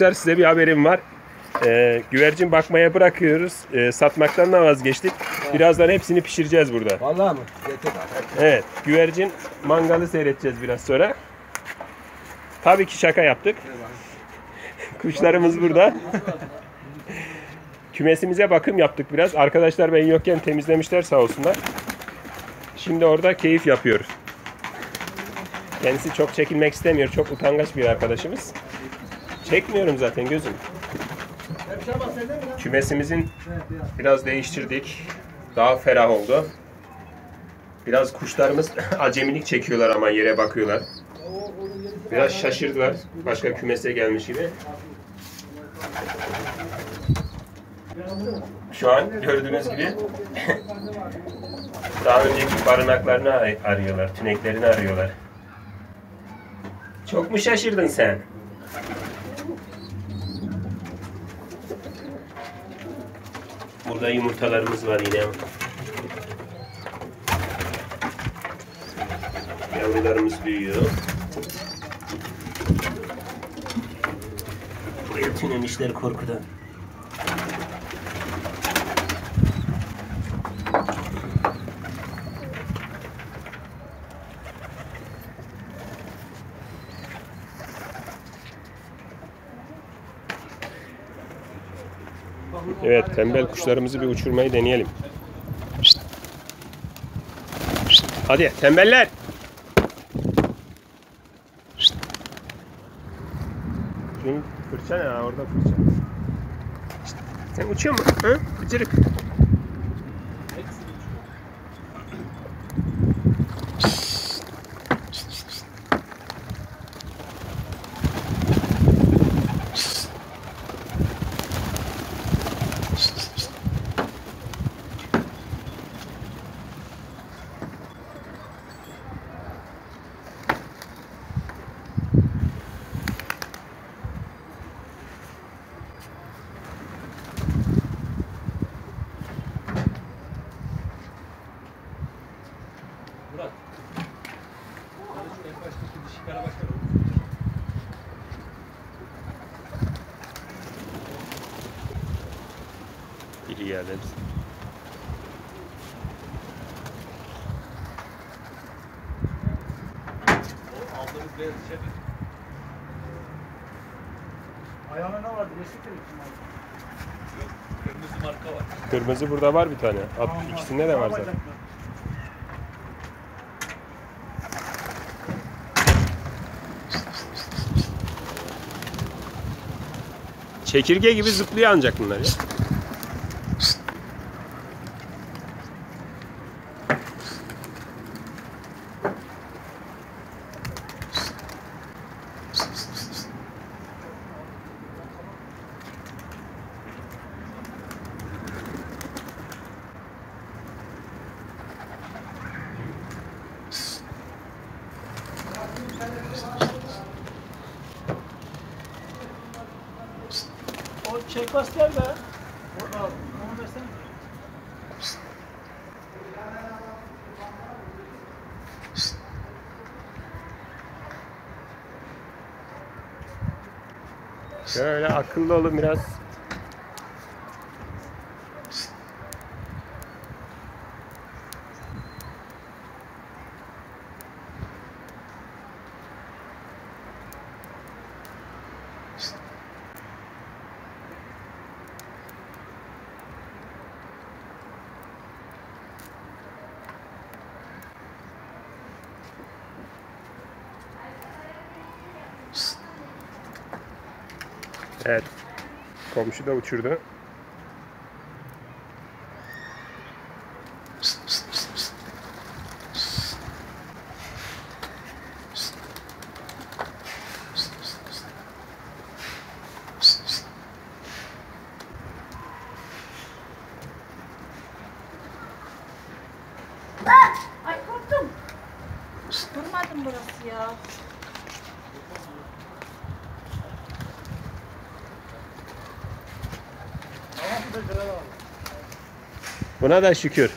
Arkadaşlar size bir haberim var. Ee, güvercin bakmaya bırakıyoruz. Ee, satmaktan da vazgeçtik. Birazdan hepsini pişireceğiz burada. Vallahi mı? Getir. Evet, güvercin mangalı seyredeceğiz biraz sonra. Tabii ki şaka yaptık. Kuşlarımız burada. Kümesimize bakım yaptık biraz. Arkadaşlar ben yokken temizlemişler sağ olsunlar. Şimdi orada keyif yapıyoruz. Kendisi çok çekilmek istemiyor. Çok utangaç bir arkadaşımız. Çekmiyorum zaten gözüm. Kümesimizin biraz değiştirdik. Daha ferah oldu. Biraz kuşlarımız acemilik çekiyorlar ama yere bakıyorlar. Biraz şaşırdılar. Başka kümese gelmiş gibi. Şu an gördüğünüz gibi daha önceki barınaklarını ar- arıyorlar. Tüneklerini arıyorlar. Çok mu şaşırdın sen? Burada yumurtalarımız var yine. Yavrularımız büyüyor. Buraya tünemişler korkudan. Evet, tembel kuşlarımızı bir uçurmayı deneyelim. Hadi tembeller. Şunun fırça ne? Orada fırça. Sen uçuyor musun? Ha? Bıcırık. Murat. Hadi şu en baştaki dişi karabaşlar Biri geldi. O aldığımız beyaz içeride. Ayağına ne vardı? Yeşil telefon vardı. Yok. Kırmızı marka var. Kırmızı burada var bir tane. At, ikisinde de var zaten. Çekirge gibi zıplıyor ancak bunlar ya. O çekmez be. Al. Onu versene. Şöyle akıllı olun biraz. Evet. Komşu da uçurdu. Ay korktum. Durmadım burası ya. Buna da şükür.